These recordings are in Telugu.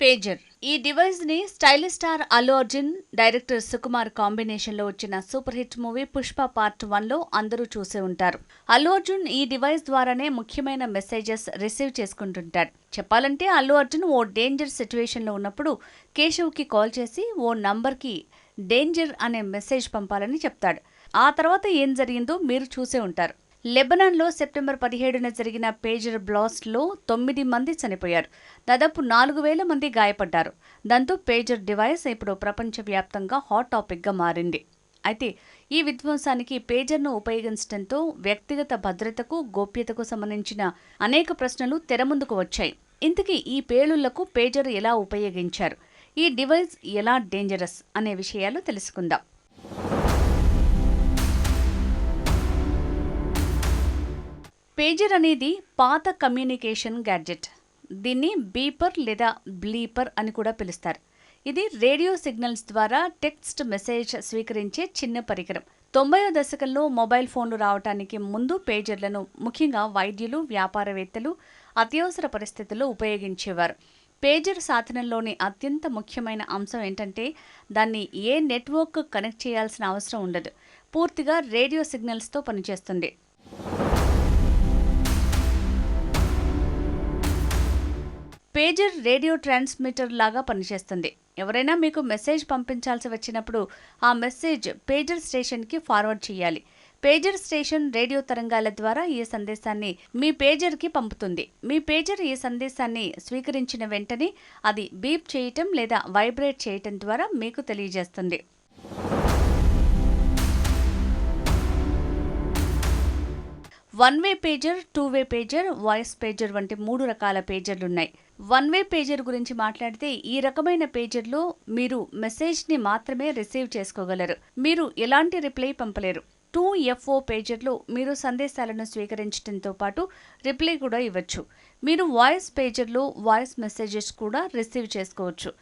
పేజర్. ఈ డివైస్ని stylish star Allu Arjun director Sukumar కాంబినేషన్లో వచ్చిన super hit movie Pushpa part వన్లో అందరూ చూసే ఉంటారు. అల్లు అర్జున్ ఈ డివైస్ ద్వారానే ముఖ్యమైన మెసేజెస్ రిసీవ్ చేసుకుంటుంటాడు. చెప్పాలంటే అల్లు అర్జున్ ఓ డేంజర్ సిచ్యువేషన్లో ఉన్నప్పుడు కేశవ్కి కాల్ చేసి ఓ నంబర్కి డేంజర్ అనే మెసేజ్ పంపాలని చెప్తాడు. ఆ తర్వాత ఏం జరిగిందో మీరు చూసే ఉంటారు. లెబనాన్లో సెప్టెంబర్ పదిహేడున జరిగిన పేజర్ బ్లాస్ట్లో తొమ్మిది మంది చనిపోయారు. దాదాపు నాలుగు వేల మంది గాయపడ్డారు. దాంతో పేజర్ డివైస్ ఇప్పుడు ప్రపంచవ్యాప్తంగా హాట్ టాపిక్గా మారింది. అయితే ఈ విధ్వంసానికి పేజర్ను ఉపయోగించడంతో వ్యక్తిగత భద్రతకు గోప్యతకు సంబంధించిన అనేక ప్రశ్నలు తెరముందుకు వచ్చాయి. ఇంతకీ ఈ పేలుళ్ళకు పేజర్ ఎలా ఉపయోగించారు? ఈ డివైస్ ఎలా డేంజరస్? అనే విషయాలు తెలుసుకుందాం. పేజర్ అనేది పాత కమ్యూనికేషన్ గ్యాడ్జెట్ దీన్ని బీపర్ లేదా బ్లీపర్ అని కూడా పిలుస్తారు. ఇది రేడియో సిగ్నల్స్ ద్వారా టెక్స్ట్ మెసేజ్ స్వీకరించే చిన్న పరికరం. తొంభైవ దశకంలో మొబైల్ ఫోన్లు రావడానికి ముందు పేజర్లను ముఖ్యంగా వైద్యులు వ్యాపారవేత్తలు అత్యవసర పరిస్థితుల్లో ఉపయోగించేవారు. పేజర్ సాధనంలోని అత్యంత ముఖ్యమైన అంశం ఏంటంటే దాన్ని ఏ నెట్వర్క్ కనెక్ట్ చేయాల్సిన అవసరం ఉండదు. పూర్తిగా రేడియో సిగ్నల్స్తో పనిచేస్తుంది. పేజర్ రేడియో ట్రాన్స్మిటర్ లాగా పనిచేస్తుంది. ఎవరైనా మీకు మెసేజ్ పంపించాల్సి వచ్చినప్పుడు ఆ మెసేజ్ పేజర్ స్టేషన్కి ఫార్వర్డ్ చేయాలి. పేజర్ స్టేషన్ రేడియో తరంగాల ద్వారా ఈ సందేశాన్ని మీ పేజర్కి పంపుతుంది. మీ పేజర్ ఈ సందేశాన్ని స్వీకరించిన వెంటనే అది బీప్ చేయటం లేదా వైబ్రేట్ చేయటం ద్వారా మీకు తెలియజేస్తుంది. One way pager two way pager voice pager వంటి మూడు రకాల పేజర్లు ఉన్నాయి వన్ వే పేజర్ గురించి మాట్లాడితే ఈ రకమైన పేజర్లో మీరు మెసేజ్ని మాత్రమే రిసీవ్ చేసుకోగలరు. మీరు ఎలాంటి రిప్లై పంపలేరు. టూ ఎఫ్ఓ పేజర్లో మీరు సందేశాలను స్వీకరించడంతో పాటు రిప్లై కూడా ఇవ్వచ్చు. మీరు వాయిస్ పేజర్లో వాయిస్ మెసేజెస్ కూడా రిసీవ్ చేసుకోవచ్చు.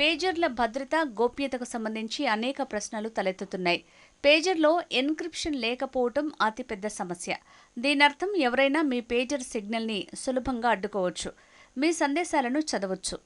పేజర్ల భద్రత గోప్యతకు సంబంధించి అనేక ప్రశ్నలు తలెత్తుతున్నాయి. పేజర్లో ఎన్క్రిప్షన్ లేకపోవటం అతిపెద్ద సమస్య. దీనర్థం ఎవరైనా మీ పేజర్ సిగ్నల్ని సులభంగా అడ్డుకోవచ్చు. మీ సందేశాలను చదవచ్చు.